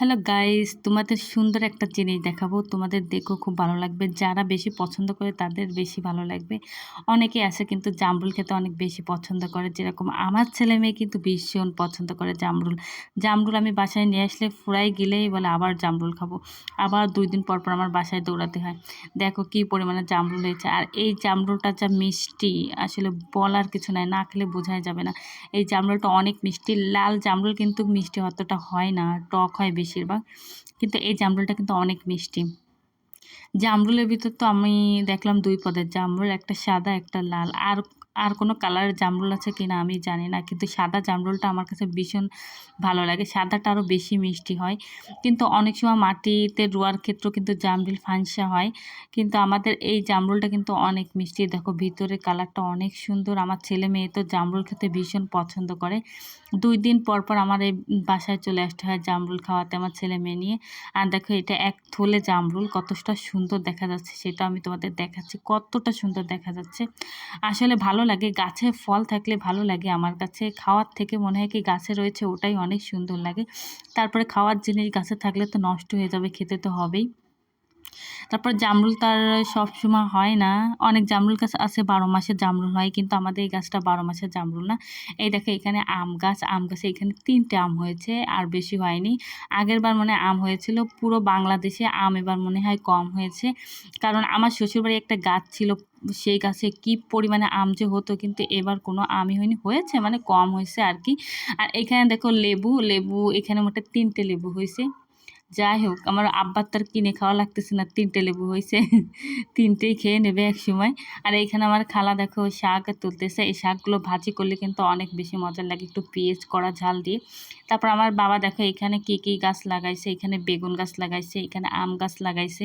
Hello guys তোমাদের সুন্দর একটা জিনিস দেখাবো। তোমাদের দেখো খুব ভালো লাগবে। যারা বেশি পছন্দ করে, তাদের বেশি ভালো লাগবে। অনেকে আছে কিন্তু জামরুল খেতে অনেক বেশি পছন্দ করে। যেরকম আমার ছেলে মেয়ে কিন্তু ভীষণ পছন্দ করে জামরুল। জামরুল আমি বাসায় নিয়ে আসলে ফুরাই গেলেই বলে আবার জামরুল খাব। আবার দুই দিন পর পর আমার বাসায় দৌড়াতে হয়। দেখো কি পরিমাণে জামরুল হয়েছে। আর এই জামরুলটা যা মিষ্টি, আসলে বলার কিছু নাই, না খেলে বোঝাই যাবে না। এই জামরুলটা অনেক মিষ্টি। লাল জামরুল কিন্তু মিষ্টি অতটা হয় না। টক হয় বেশিরভাগ। কিন্তু এই জামরুলটা কিন্তু অনেক মিষ্টি। জামরুলের ভিতর তো আমি দেখলাম দুই পদের। জামরুল একটা সাদা, একটা লাল। আর আর কোনো কালারের জামরুল আছে কি না আমি জানি না, কিন্তু সাদা জামরুলটা আমার কাছে ভীষণ ভালো লাগে। সাদাটা আরও বেশি মিষ্টি হয়। কিন্তু অনেক সময় মাটিতে রোয়ার ক্ষেত্রেও কিন্তু জামরুল ফাংসা হয়। কিন্তু আমাদের এই জামরুলটা কিন্তু অনেক মিষ্টি। দেখো ভিতরে কালারটা অনেক সুন্দর। আমার ছেলে মেয়ে তো জামরুল খেতে ভীষণ পছন্দ করে। দুই দিন পর পর আমার এই বাসায় চলে আসতে হয় জামরুল খাওয়াতে আমার ছেলে মেয়ে নিয়ে। আর দেখো এটা এক থলে জামরুল, কতটা সুন্দর দেখা যাচ্ছে, সেটা আমি তোমাদের দেখাচ্ছি। কতটা সুন্দর দেখা যাচ্ছে। আসলে ভালো লাগে, গাছে ফল থাকলে ভালো লাগে। আমার কাছে খাওয়ার থেকে মনে হয় কি গাছে রয়েছে ওটাই অনেক সুন্দর লাগে। তারপরে খাওয়ার জিনিস গাছে থাকলে তো নষ্ট হয়ে যাবে, খেতে তো হবেই। তারপর জামরুল তার সবসময় হয় না। অনেক জামরুল গাছ আছে, বারো মাসের জামরুল হয়, কিন্তু আমাদের এই গাছটা বারো মাসের জামরুল না। এই দেখো, এখানে আম গাছ, আম গাছে এখানে তিনটে আম হয়েছে, আর বেশি হয়নি। আগের বার মনে আম হয়েছিল, পুরো বাংলাদেশে আম এবার মনে হয় কম হয়েছে। কারণ আমার শ্বশুরবাড়ি একটা গাছ ছিল, সেই গাছে কি পরিমাণে আম যে হতো, কিন্তু এবার কোনো আমই হয়নি, হয়েছে মানে কম হয়েছে আর কি। আর এখানে দেখো লেবু লেবু এখানে মোটে তিনটে লেবু হয়েছে। যাই হোক আমার আব্বার তার কিনে খাওয়া লাগতেছে না, তিনটে লেবু হয়েছে তিনটেই খেয়ে নেবে এক সময় আর এইখানে আমার খালা দেখো শাক তুলতেছে, এই শাকগুলো ভাজি করলে কিন্তু অনেক বেশি মজার লাগে, একটু পেঁয়াজ করা ঝাল দিয়ে। তারপর আমার বাবা দেখো, এখানে কি কি গাছ লাগাইছে, এখানে বেগুন গাছ লাগাইছে, এখানে আম গাছ লাগাইছে।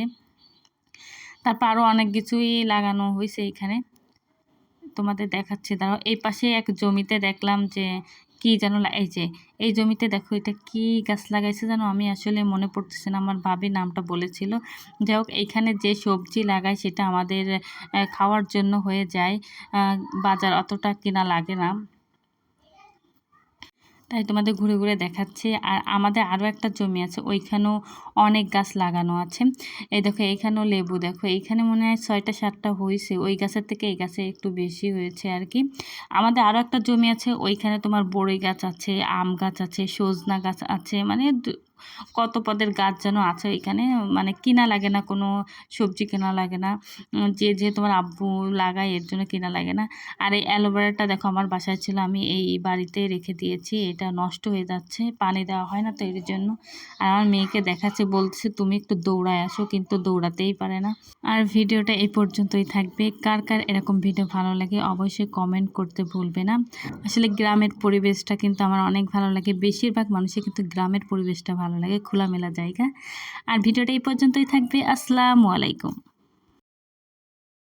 তারপর আরও অনেক কিছুই লাগানো হয়েছে এখানে। তোমাদের দেখাচ্ছি, দাঁড়াও, এই পাশে এক জমিতে দেখলাম যে কি যেন এই যে, এই জমিতে দেখো এটা কি গাছ লাগাইছে যেন আমি আসলে মনে পড়তেছে না, আমার ভাবি নামটা বলেছিল। যাই হোক, এইখানে যে সবজি লাগায় সেটা আমাদের খাওয়ার জন্য হয়ে যায়। বাজার অতটা কেনা লাগে না। তাই তোমাদের ঘুরে ঘুরে দেখাচ্ছে। আর আমাদের আরও একটা জমি আছে, ওইখানেও অনেক গাছ লাগানো আছে। এই দেখো এইখানেও লেবু, দেখো এইখানে মনে হয় ছয়টা সাতটা হয়েছে ওই গাছের থেকে এই গাছে একটু বেশি হয়েছে আর কি। আমাদের আরও একটা জমি আছে, ওইখানে তোমার বড়ই গাছ আছে, আম গাছ আছে, সজনা গাছ আছে মানে কত পদের গাছ যেন আছে এখানে মানে কিনা লাগে না, কোনো সবজি কেনা লাগে না। যে যে তোমার আব্বু লাগায় এর জন্য কিনা লাগে না। আর এই অ্যালোভেরাটা দেখো, আমার বাসায় ছিল, আমি এই বাড়িতে রেখে দিয়েছি, এটা নষ্ট হয়ে যাচ্ছে, পানি দেওয়া হয় না তো এর জন্য। আর আমার মেয়েকে দেখাচ্ছে বলছে তুমি একটু দৌড়ায় আসো, কিন্তু দৌড়াতেই পারে না। আর ভিডিওটা এই পর্যন্তই থাকবে। কার কার এরকম ভিডিও ভালো লাগে, অবশ্যই কমেন্ট করতে ভুলবে না। আসলে গ্রামের পরিবেশটা কিন্তু আমার অনেক ভালো লাগে। বেশিরভাগ মানুষের কিন্তু গ্রামের পরিবেশটা ভালো লাগে খোলামেলা জায়গা। আর ভিডিওটা এই পর্যন্তই থাকবে। আসসালামু আলাইকুম।